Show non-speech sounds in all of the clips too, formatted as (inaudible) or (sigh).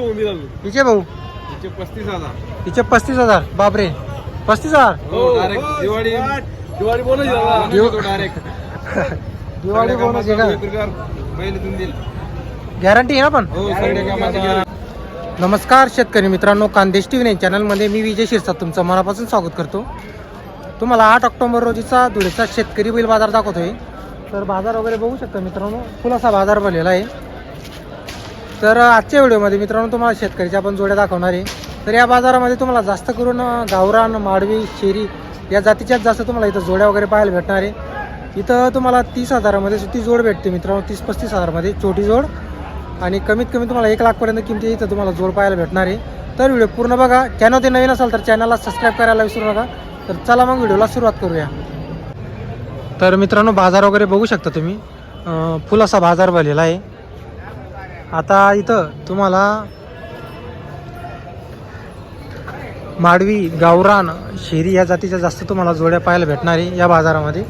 होऊन दिला तू हिचे भाऊ? तिचे पस्तीस हजार. हिचे पस्तीस हजार? बापरे. पस्तीस हजार? हो direct Diwali. Diwali bonus direct Diwali bonus आहे का? पहिले तुम्ही दिल गॅरंटी आहे ना पण? हो कामाचं नमस्कार शेतकरी मित्रांनो. कांदेश टी व्ही नाईन चॅनलमध्ये मी विजय शिरसाट तुमचं मनापासून स्वागत करतो. तुम्हाला आठ ऑक्टोबर रोजीचा धुळेचा शेतकरी बैल बाजार दाखवतोय. तर बाजार वगैरे बघू शकता मित्रांनो. फुल असा बाजार भरलेला आहे. तर आजच्या व्हिडिओमध्ये मित्रांनो तुम्हाला शेतकऱ्याच्या आपण जोड्या दाखवणार आहे. तर या बाजारामध्ये तुम्हाला जास्त करून गावरान माडवी शेरी या जातीच्याच जास्त तुम्हाला इथं जोड्या वगैरे पाहायला भेटणार आहे. इथं तुम्हाला तीस हजारामध्ये सुद्धा जोड भेटते मित्रांनो. तीस पस्तीस हजारमध्ये छोटी जोड. आणि कमीत कमी तुम्हाला एक लाखपर्यंत किमती इथं तुम्हाला जोड पाहायला भेटणार आहे. तर व्हिडिओ पूर्ण बघा. चॅनल ते नवीन असाल तर चॅनलला सबस्क्राईब करायला विसरू नका. तर चला मग व्हिडिओला सुरुवात करूया. तर मित्रांनो बाजार वगैरे बघू शकता तुम्ही. फुल असा बाजार भरलेला आहे. आता इथं तुम्हाला माडवी गावरान शेरी या जातीच्या जास्त तुम्हाला जोड्या पाहायला भेटणार आहे या बाजारामध्ये.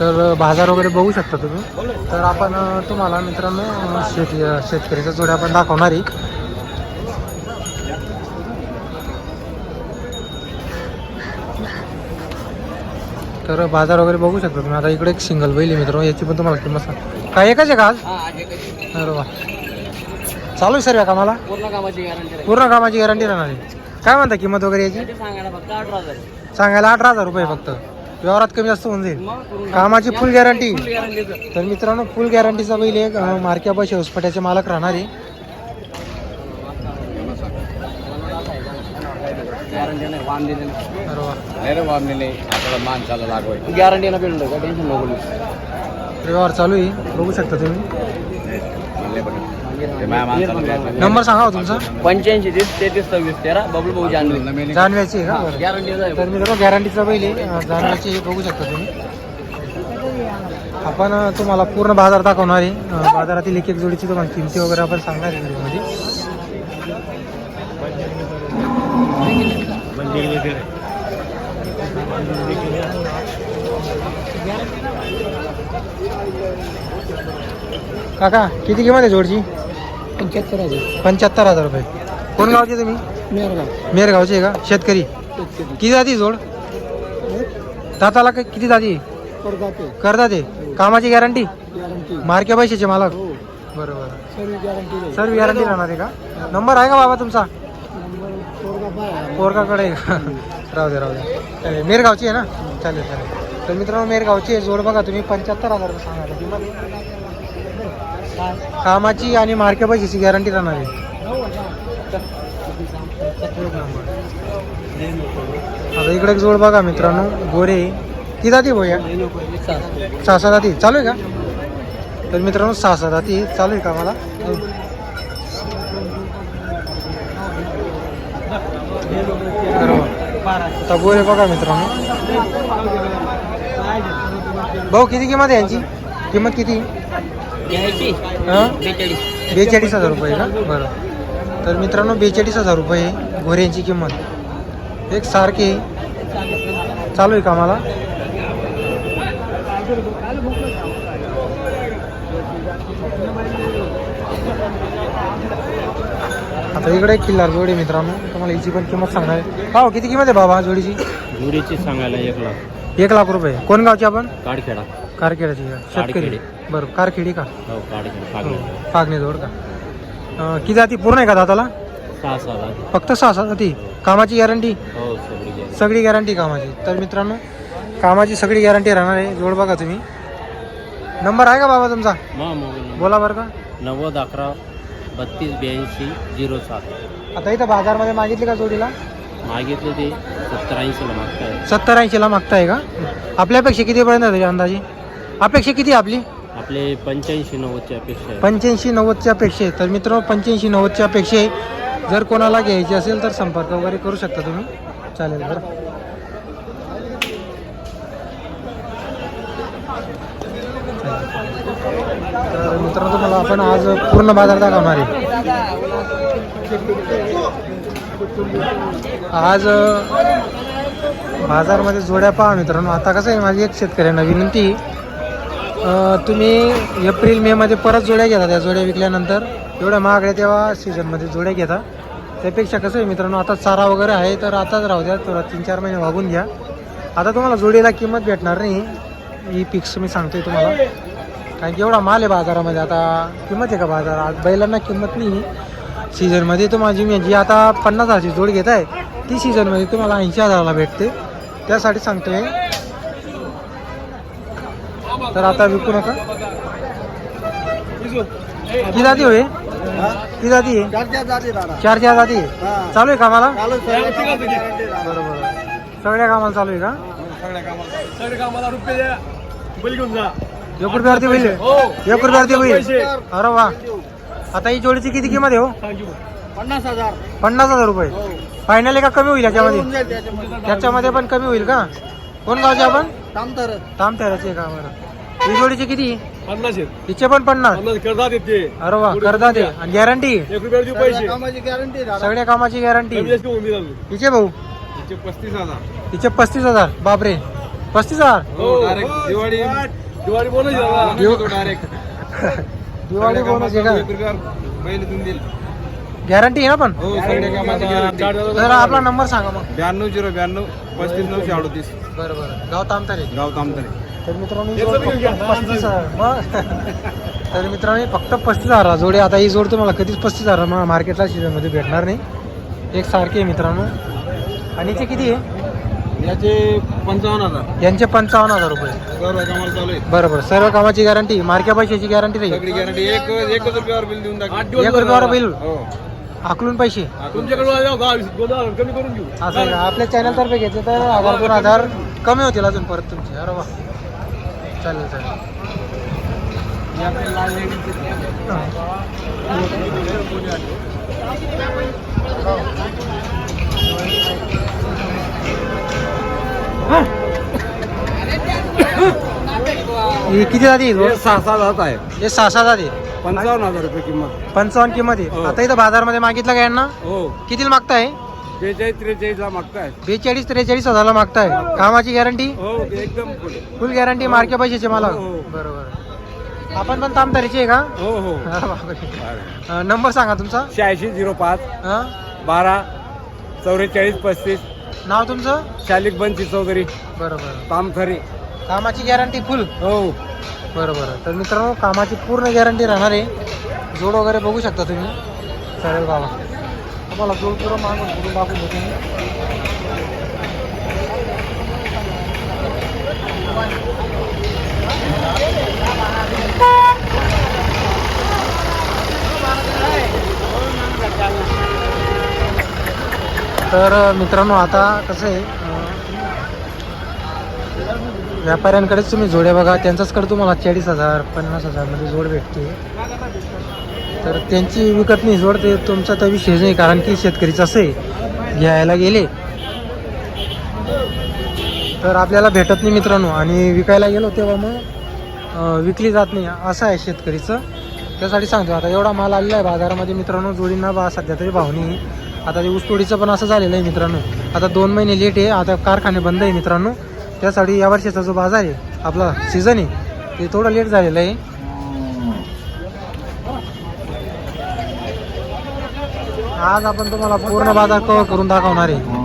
तर बाजार वगैरे बघू शकता तुम्ही. तर आपण तुम्हाला मित्रांनो शेती शेतकऱ्याच्या जोड्या आपण दाखवणार आहे. तर बाजार वगैरे बघू शकता तुम्ही. आता इकडे एक सिंगल बैल आहे मित्रांनो. याची पण तुम्हाला किंमत सांग काय एकच आहे का आज? वा. चालू आहे सर्व कामाला? पूर्ण कामाची गॅरंटी पूर्ण कामाची गॅरंटी राहणार आहे. काय म्हणता किंमत वगैरे याची? सांगायला अठरा हजार रुपये फक्त. व्यवहारात कमी जास्त होऊन जाईल. कामाची फुल गॅरंटी तर मित्रांनो फुल गॅरंटीचा बैल एक मार्क्या पैसे हॉस्पिटलचे मालक राहणार. आहे गॅरंटी ना टेन्शन नको. व्यवहार चालू आहे. बघू शकता तुम्ही. नंबर सांगा हो तुमचा. पंच्याऐंशी तीस तेहतीस सव्वीस तेरा बबलू भाऊ जानवी. जाणव्याची आहे का? बरं. तर मित्रांनो गॅरंटीचा बैल आहे. अं, जाणव्याची हे बघू शकता तुम्ही. आपण अं, तुम्हाला पूर्ण बाजार दाखवणार आहे. अं, बाजारातील एक एक जोडीची तुम्हाला किमती वगैरे आपण सांगणार आहे व्हिडिओमध्ये. काका किती किंमत आहे जोडची? पंच्याहत्तर हजार. पंच्याहत्तर हजार रुपये. कोण गावचे तुम्ही? मेरगाव. मेरगावचे आहे का? शेतकरी. किती जाती जोड? दाताला किती जाती करतात ते कामाची गॅरंटी? गॅरंटी. मार्के पैशाचे मालक? बरोबर. सर्व गॅरंटी सर्व गॅरंटी राहणार आहे का? नंबर आहे का बाबा तुमचा? का? (laughs) राहू दे राहू दे. मेरगावची आहे ना? चालेल चालेल. तर मित्रांनो मेरगावची आहे जोड बघा तुम्ही. पंच्याहत्तर हजार रुपये सांगायला किंमत कामाची आणि मार्के पैशाची गॅरंटी राहणार आहे. आता इकडे एक जोड बघा मित्रांनो गोरे. ती जाती भोया सहा सहा जाती. चालू आहे का? तर मित्रांनो सहा सहा जाती. चालू आहे का मला आता गोरे बघा मित्रांनो. भाऊ किती किंमत आहे यांची? किंमत किती? हं? बेचाळीस. हजार रुपये का? बरं. तर मित्रांनो बेचाळीस हजार रुपये घोऱ्यांची किंमत. एक सारखे चालू आहे कामाला आता इकडे एक किल्लार जोडी मित्रांनो. तुम्हाला हिची पण किंमत सांगणार आहे. हो किती किंमत आहे बाबा जोडीची? जुडीची सांगायला एक लाख. एक लाख रुपये. कोण गावची आपण? काडखेडा. कारखेडाची का? शेतकरी. कारखेडी. बरं कारखेडी का? हो काडखेडा हो, फागणे जोड का? अं, किती जाती पूर्ण आहे का दाताला? सहा सहा फक्त सहा सहा जाती? कामाची गॅरंटी? हो सगळी सगळी गॅरंटी कामाची. तर मित्रांनो कामाची सगळी गॅरंटी राहणार आहे. जोड बघा तुम्ही. नंबर आहे का बाबा तुमचा? मग मोबाईल बोला बरं का. नव्वद अकरा बत्तीस ब्याऐंशी झिरो सात. आता इथं बाजारमध्ये मागितली का जोडीला? मागितले ते सत्तर ऐंशीला मागताय. सत्तर ऐंशीला मागताय का? आपल्यापेक्षा कितीपर्यंत त्याची अंदाजे? अपेक्षा किती आहे आपली? आपले पंच्याऐंशी नव्वदची अपेक्षा आहे. पंच्याऐंशी नव्वदची अपेक्षा आहे. तर मित्र पंच्याऐंशी नव्वदची अपेक्षा आहे. जर कोणाला घ्यायची असेल तर संपर्क वगैरे करू शकता तुम्ही. चालेल बरं. तर मित्रांनो तुम्हाला आपण आज पूर्ण बाजार दाखवणार आहे. आज बाजारमध्ये जोड्या पहा मित्रांनो. आता कसं आहे माझी एक शेतकऱ्यांना विनंती तुम्ही एप्रिल मे मध्ये परत जोड्या घेता त्या जोड्या विकल्यानंतर. एवढ्या महागड्या तेव्हा सीझनमध्ये जोड्या घेता. त्यापेक्षा कसं आहे मित्रांनो आता चारा वगैरे आहे तर आताच राहू द्या थोडा तीन चार महिने वागून घ्या. आता तुम्हाला जोडीला किंमत भेटणार नाही ही पिक्स मी सांगतोय तुम्हाला. कारण की एवढा माल आहे बाजारामध्ये आता किंमत आहे का बाजारात आज बैलांना किंमत नाही. सीझनमध्ये तुम्हाला जी जी आता पन्नास हजारची जोड घेत आहे ती सीझनमध्ये तुम्हाला ऐंशी हजाराला भेटते. त्यासाठी सांगतोय तर आता विकू नका. किती जाती होय? किती जाती? आहे चार चार जाती? आहे चालू आहे कामाला? बरोबर सगळ्या कामाला चालू आहे का? एक रुपयावरती होईल एक रुपयावरती होईल. अरे वा. आता ही जोडीची किती किंमत आहे हो? पन्नास हजार पन्नास हजार रुपये फायनल का कमी होईल याच्यामध्ये? त्याच्यामध्ये पण कमी होईल का? कोण गावचे आपण? तामतेराचे. का बरं? ही जोडीची किती? पन्नास आहेत. हिचे पण पन्नास. पन्नास येते. अरे वा करदा दे आणि गॅरंटी एक रुपया देऊ पैसे. सगळ्या कामाची गॅरंटी कमी जास्त होऊन दिला हिचे भाऊ? तिचे पस्तीस हजार. हिचे पस्तीस हजार. बापरे. पस्तीस हजार? हो डायरेक्ट दिवाळी. दिवाळी दिव- डायरेक्ट (laughs) दिवाळी बोनस आहे का? पहिले तुम्ही दिल गॅरंटी आहे ना पण? हो सगळ्या कामाची तर आपला नंबर सांगा मग. ब्याण्णव झिरो ब्याण्णव पस्तीस नऊशे अडतीस. बरं बरं. गाव तामतारे. गाव तामतरे. तर मित्रांनो तर मित्रांनो फक्त पस्तीस हजार जोडी. आता ही जोड तुम्हाला कधीच पस्तीस हजार मा- मार्केटला सीझनमध्ये भेटणार नाही. एक सारखी आहे मित्रांनो. आणि हिचे किती आहे? याचे पंचावन्न हजार. यांचे पंचावन्न हजार रुपये. बरं बरं सर्व कामाची गॅरंटी मार्क्या पैशाची गॅरंटी गॅरंटी. एक रुपयावर बिल देऊन टाक एक रुपयावर बिल? हो. आकलून पैसे? तुमच्याकडे कमी करून घेऊ. असं आपल्या चॅनलतर्फे घेतले तर हजार दोन हजार कमी होतील अजून परत तुमचे. अरे वा. चालेल चालेल. ही किती जाती हे सहा सात हात आहे. हे सहा सहा जाती. पंचावन्न हजार रुपये किंमत. पंचावन्न किंमत आहे. हो. आता इथं बाजारमध्ये मागितलं का यांना? हो. कितीला मागताय? बेचाळीस त्रेचाळीस ला मागताय. बेचाळीस त्रेचाळीस हजारला मागताय. कामाची गॅरंटी हो एकदम. फुल गॅरंटी मार्के पैशाचे मला? हो, हो. बरोबर. आपण पण तामतारीचे आहे का? हो हो. अरे (laughs) बापरे. अं, नंबर सांगा तुमचा. शहाऐंशी झिरो पाच हा? बारा चौवेचाळीस पस्तीस. नाव तुमचं? शालिक बंची चौधरी. बरोबर. तामखरी कामाची गॅरंटी फुल हो. बरोबर. तर मित्रांनो कामाची पूर्ण गॅरंटी राहणार आहे. जोड वगैरे बघू शकता तुम्ही. चालेल बाबा. तुम्हाला जोड पुरं मागून करून दाखवून देतो तर मित्रांनो आता कसं आहे व्यापाऱ्यांकडेच तुम्ही जोड्या बघा. त्यांचाच कडे तुम्हाला चाळीस हजार पन्नास हजारमध्ये जोड भेटते. तर त्यांची विकत नाही जोड ते तुमचा तर विषय नाही कारण की शेतकरीचं असं आहे घ्यायला गेले. तर आपल्याला भेटत नाही मित्रांनो आणि विकायला गेलो तेव्हा मग विकली जात नाही. असं आहे शेतकरीचं. त्यासाठी सांगतो आता एवढा माल आलेला आहे बाजारामध्ये मित्रांनो जोडींना बा सध्या तरी भाव नाही. आता ते ऊसतोडीचं पण असं झालेलं आहे मित्रांनो. आता दोन महिने लेट आहे आता कारखाने बंद आहे मित्रांनो. त्यासाठी या वर्षाचा जो बाजार आहे आपला सीझन आहे ते थोडं लेट झालेलं आहे. आज आपण तुम्हाला पूर्ण बाजार कव्हर करून दाखवणार आहे.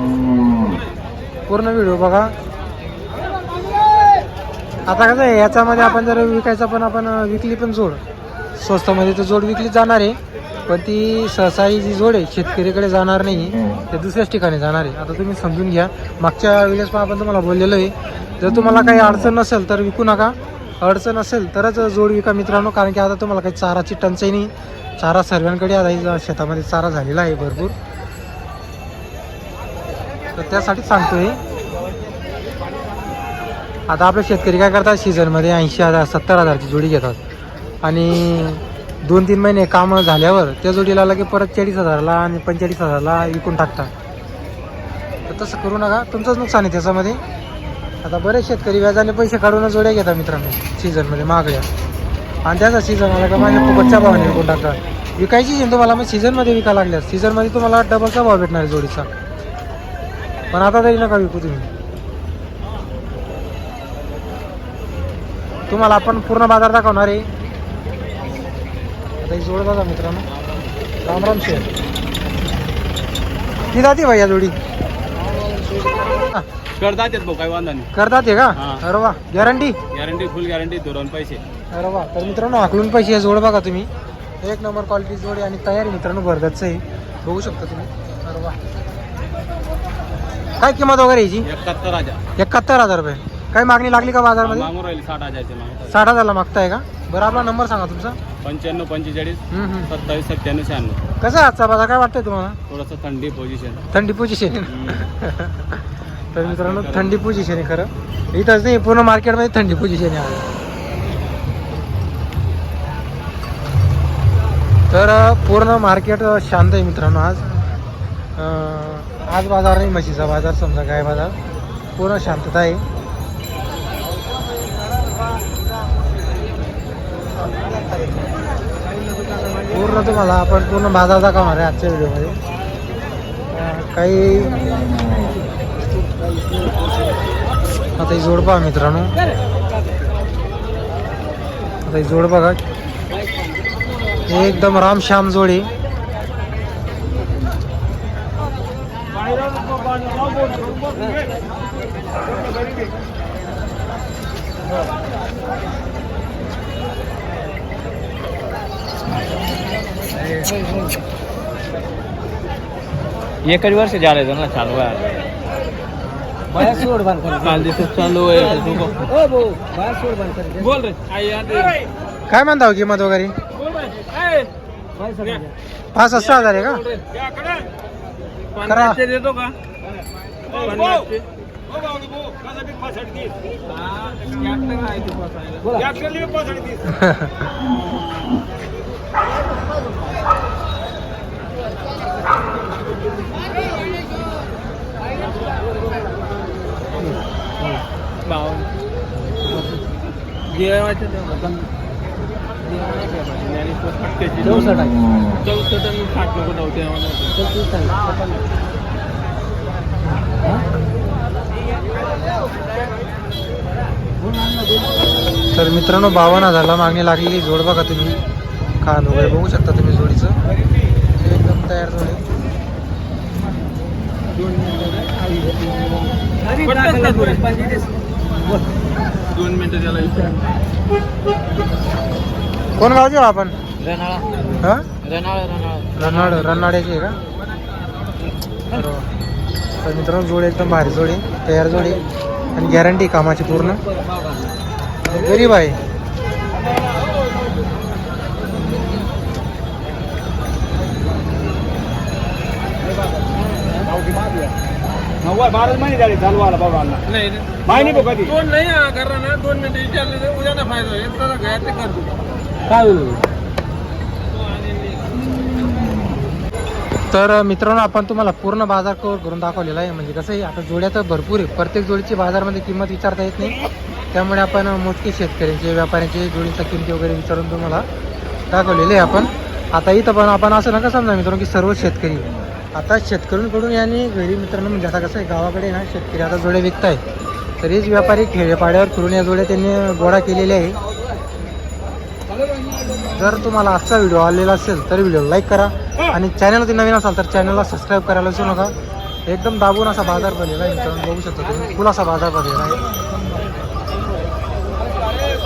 पूर्ण व्हिडिओ बघा. आता कसं आहे याच्यामध्ये आपण जर विकायचं पण आपण विकली पण जोड. स्वस्तामध्ये तर जोड विकली जाणार आहे पण ती सहसाही जी जोड आहे शेतकरीकडे जाणार नाही ते दुसऱ्याच ठिकाणी जाणार आहे. आता तुम्ही समजून घ्या. मागच्या वेळेस पण आपण तुम्हाला बोललेलो आहे जर तुम्हाला काही अडचण नसेल तर विकू नका. अडचण असेल तरच जोड विका मित्रांनो कारण की आता तुम्हाला काही चाराची टंचाई नाही. चारा सर्वांकडे आता शेतामध्ये चारा झालेला आहे भरपूर. तर त्यासाठी सांगतोय. आता आपले शेतकरी काय करतात? सीझनमध्ये ऐंशी हजार सत्तर हजारची जोडी घेतात. आणि दोन तीन महिने काम झाल्यावर त्या जोडीला लगे परत चाळीस हजारला आणि पंचेचाळीस हजारला विकून टाकतात. तर तसं करू नका. तुमचंच नुकसान आहे त्याच्यामध्ये. आता बरेच शेतकरी व्याजाने पैसे काढून जोड्या घेतात मित्रांनो सीझनमध्ये महागड्या आणि त्याचा सीझन आला का माझ्या फुकटच्या भावाने विकून टाकतात विकायची आहे तुम्हाला मग सीझनमध्ये विका लागल्या सीझनमध्ये तुम्हाला डबलचा भाव भेटणार आहे जोडीचा. पण आता तरी नका विकू तुम्ही. तुम्हाला आपण पूर्ण बाजार दाखवणार आहे. आता ही जोड बघा मित्रांनो. राम राम शेर ती जाते या जोडी. करतात येत भाऊ काही वांधा नाही. करतात हे का? हा. अरे वा गॅरंटी गॅरंटी फुल गॅरंटी धोरण पैसे. अरे वा तर मित्रांनो हाकलून पैसे हे जोड बघा तुम्ही. एक नंबर क्वालिटी जोड आहे आणि तयारी मित्रांनो भरगतचं आहे. बघू शकता तुम्ही. अरे वा. काय किंमत वगैरे याची? एकाहत्तर हजार. एकाहत्तर हजार रुपये. काय मागणी लागली का बाजारमध्ये? मागून राहील साठ हजारचे साठ हजारला मागताय का? बरं आपला नंबर सांगा तुमचा. पंच्याण्णव पंचेचाळीस हम्म, हम्म. सत्तावीस सत्त्याण्णव शहाण्णव. कसा आहे आजचा बाजार? काय वाटतंय तुम्हाला? थोडंसं थंडी पोझिशन थंडी पोझिशन (laughs) तर मित्रांनो थंडी पोझिशन आहे खरं. इथंच नाही पूर्ण मार्केटमध्ये थंडी पोझिशन आहे. तर पूर्ण मार्केट शांत आहे मित्रांनो आज. आज बाजार नाही म्हशीचा बाजार समजा काय बाजार. पूर्ण शांतता आहे. पूर्ण तुम्हाला आपण पूर्ण बाजार दाखवणार आहे आजच्या व्हिडिओमध्ये. काही आता ही जोड पहा मित्रांनो. आता ही जोड बघा. एकदम राम श्याम जोड. एकच वर्ष झालं ना चालू आहे. चालू आहे बोल रे. काय म्हणता हो किंमत वगैरे? पाच सहा हजार. आहे का? करा. देतो का? (laughs) चौसष्ट आणि साठ नको नव्हते तर मित्रांनो बावन्न हजारला मागणी लागलेली जोड बघा तुम्ही. खान वगैरे बघू शकता तुम्ही जोडीचं. एकदम तयार जोड आहे. दोन मिनिटं त्याला कोण गावचे हो आपण? रनाळा. हा? रनाळा रनाळा. रन्नाड रन्नाड्याची आहे का? बरोबर. तर मित्रांनो जोड एकदम भारी जोड तयार जोड. आणि गॅरंटी कामाची पूर्ण. गरीब आहे. नव्वद बाराच महिने झाले चालू आला नाही. माहिती बघ कधी दोन नाही करा ना दोन मिनिटं विचारले तर फायदा होईल तर घ्या ते करतो काय तर मित्रांनो आपण तुम्हाला पूर्ण बाजार कव्हर करून दाखवलेला आहे. म्हणजे कसं आहे आता जोड्या तर भरपूर आहे. प्रत्येक जोडीची बाजारमध्ये किंमत विचारता येत नाही. त्यामुळे आपण मोजके शेतकऱ्यांचे व्यापाऱ्यांचे जोडीच्या किमती वगैरे विचारून तुम्हाला दाखवलेले आहे आपण. आता इथं पण आपण असं नका समजा मित्रांनो की सर्व शेतकरी आता शेतकऱ्यांकडून यांनी घरी मित्रांनो म्हणजे आता कसं आहे गावाकडे ना शेतकरी आता जोड्या विकताय. तर तरीच व्यापारी खेडेपाड्यावर फिरून या जोड्या त्यांनी गोळा केलेल्या आहे. जर तुम्हाला आजचा व्हिडिओ आलेला असेल तर व्हिडिओ लाईक करा आणि चॅनलवरती नवीन असाल तर चॅनलला सबस्क्राईब करायला विसरू नका. एकदम दाबून असा बाजार बनलेला आहे मित्रांनो बघू शकता तुम्ही. फुल असा बाजार बनलेला आहे.